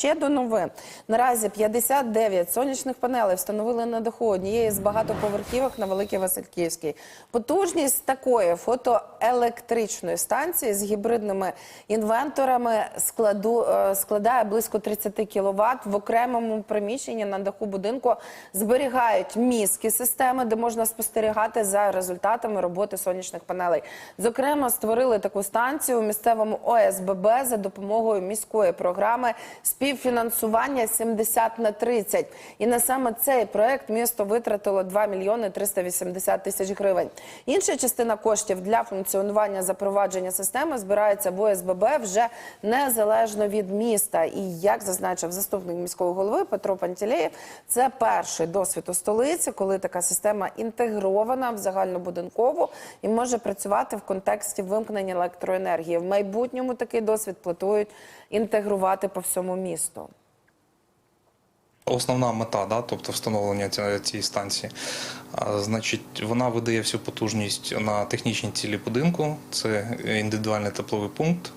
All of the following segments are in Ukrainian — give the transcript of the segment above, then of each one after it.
Ще до новин. Наразі 59 сонячних панелей встановили на даху однієї з багатоповерхівок на Великій Васильківській. Потужність такої фотоелектричної станції з гібридними інвенторами складу, е, складає близько 30 кВт. В окремому приміщенні на даху будинку зберігають мізки системи, де можна спостерігати за результатами роботи сонячних панелей. Зокрема, створили таку станцію у місцевому ОСББ за допомогою міської програми співфінансування 70 на 30. І на саме цей проект місто витратило 2 мільйони 380 тисяч гривень. Інша частина коштів для функціонування запровадження системи збирається в ОСББ вже незалежно від міста. І як зазначив заступник міського голови Петро Пантілеєв, це перший досвід у столиці, коли така система інтегрована в загальнобудинкову і може працювати в контексті вимкнення електроенергії. В майбутньому такий досвід планують інтегрувати по всьому місту. Основна мета, да, тобто встановлення ці- цієї станції, значить, вона видає всю потужність на технічні цілі будинку. Це індивідуальний тепловий пункт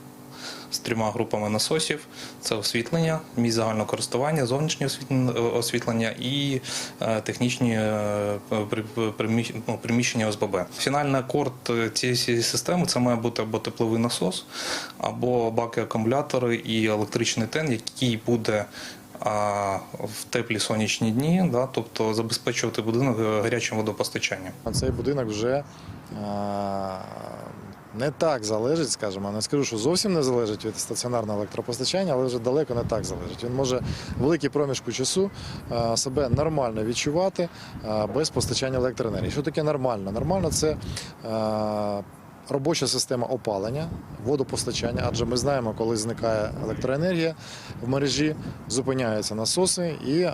з трьома групами насосів. Це освітлення, місць загального користування, зовнішнє освітлення- освітлення і е, технічні е, ну, приміщення ОСББ. Фінальний акорд е, цієї системи це має бути або тепловий насос, або баки акумулятори і електричний тен, який буде в теплі сонячні дні, да, тобто забезпечувати будинок е, гарячим водопостачанням. Цей будинок вже е, не так залежить, скажімо, не скажу, що зовсім не залежить від стаціонарного електропостачання, але вже далеко не так залежить. Він може в великій проміжку часу е, себе нормально відчувати е, без постачання електроенергії. Що таке нормально? Нормально це. е, Робоча система опалення, водопостачання, адже ми знаємо, коли зникає електроенергія в мережі, зупиняються насоси, і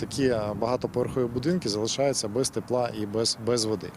такі багатоповерхові будинки залишаються без тепла і без води.